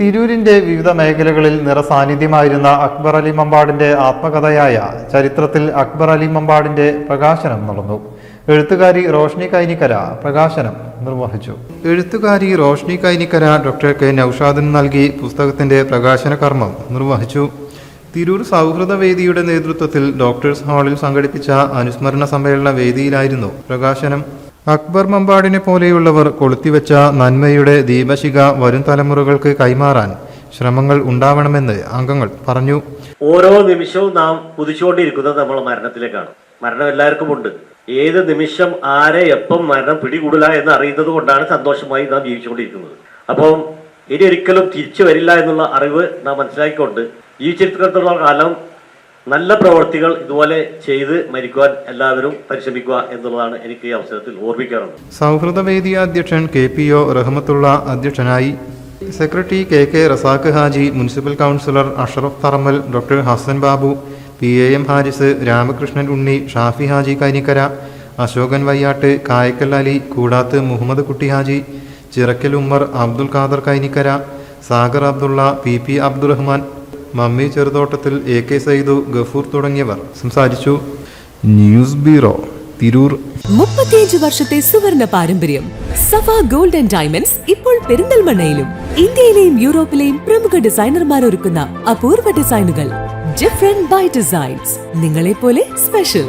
തിരൂരിന്റെ വിവിധ മേഖലകളിൽ നിറസാന്നിധ്യമായിരുന്ന അക്ബർ അലി മമ്പാടിന്റെ ആത്മകഥയായ ചരിത്രത്തിൽ അക്ബർ അലി മമ്പാടിന്റെ പ്രകാശനം നടന്നു. എഴുത്തുകാരി റോഷ്നി കൈനിക്കര പ്രകാശനം നിർവഹിച്ചു. എഴുത്തുകാരി റോഷ്നി കൈനിക്കര ഡോക്ടർ കെ നൌഷാദിന് നൽകി പുസ്തകത്തിന്റെ പ്രകാശന കർമ്മം നിർവഹിച്ചു. തിരൂർ സൗഹൃദ വേദിയുടെ നേതൃത്വത്തിൽ ഡോക്ടേഴ്സ് ഹാളിൽ സംഘടിപ്പിച്ച അനുസ്മരണ സമ്മേളന വേദിയിലായിരുന്നു പ്രകാശനം. അക്ബർ മമ്പാടിനെ പോലെയുള്ളവർ കൊളുത്തിവെച്ച നന്മയുടെ ദീപശിഖ വരും തലമുറകൾക്ക് കൈമാറാൻ ശ്രമങ്ങൾ ഉണ്ടാവണമെന്ന് അംഗങ്ങൾ പറഞ്ഞു. ഓരോ നിമിഷവും നാം കുതിച്ചുകൊണ്ടിരിക്കുന്നത് നമ്മൾ മരണത്തിലേക്കാണ്. മരണം എല്ലാവർക്കും ഉണ്ട് ഏത് നിമിഷം ആരെ എപ്പം മരണം പിടികൂടില്ല എന്ന് അറിയുന്നത് കൊണ്ടാണ് സന്തോഷമായി നാം ജീവിച്ചുകൊണ്ടിരിക്കുന്നത്. അപ്പം ഇനി ഒരിക്കലും തിരിച്ചു വരില്ല എന്നുള്ള അറിവ് നാം മനസ്സിലാക്കിക്കൊണ്ട് ജീവിച്ചിരിക്കുന്നിടത്തോളം കാലം നല്ല പ്രവർത്തികൾ ഇതുപോലെ ചെയ്ത് മരിക്കുവാൻ എല്ലാവരും പരിശ്രമിക്കുക എന്നുള്ളതാണ് എനിക്ക് ഈ അവസരത്തിൽ ഓർമ്മിക്കാറുള്ളത്. സൗഹൃദ വേദി അധ്യക്ഷൻ കെ പി ഒ റഹ്മത്തുള്ള അധ്യക്ഷനായി secretary K K Razak Haji municipal councillor Ashraf Tharamal doctor Hasan Babu P A M Haris Ramakrishnan Unni Shafi Haji Kainikkara Ashokan Vayyatt Kayakkal Ali Koodath Muhammad Kutty Haji Chirakkal Ummer Abdul Khader Kainikkara Sagar Abdulla P P Abdurahman Mammi Cheruthottathil A K Saidu Gafoor തുടങ്ങിയവർ സംസാരിച്ചു. News bureau Tirur. മുപ്പത്തിയഞ്ച് വർഷത്തെ സുവർണ പാരമ്പര്യം സഫ gold and diamonds ഇപ്പോൾ പെരിന്തൽമണ്ണയിലും ഇന്ത്യയിലെയും യൂറോപ്പിലെയും പ്രമുഖ ഡിസൈനർമാർ ഒരുക്കുന്ന അപൂർവ ഡിസൈനുകൾ ഡിഫറെന്റ് ബൈ ഡിസൈൻസ് നിങ്ങളെ പോലെ സ്പെഷ്യൽ.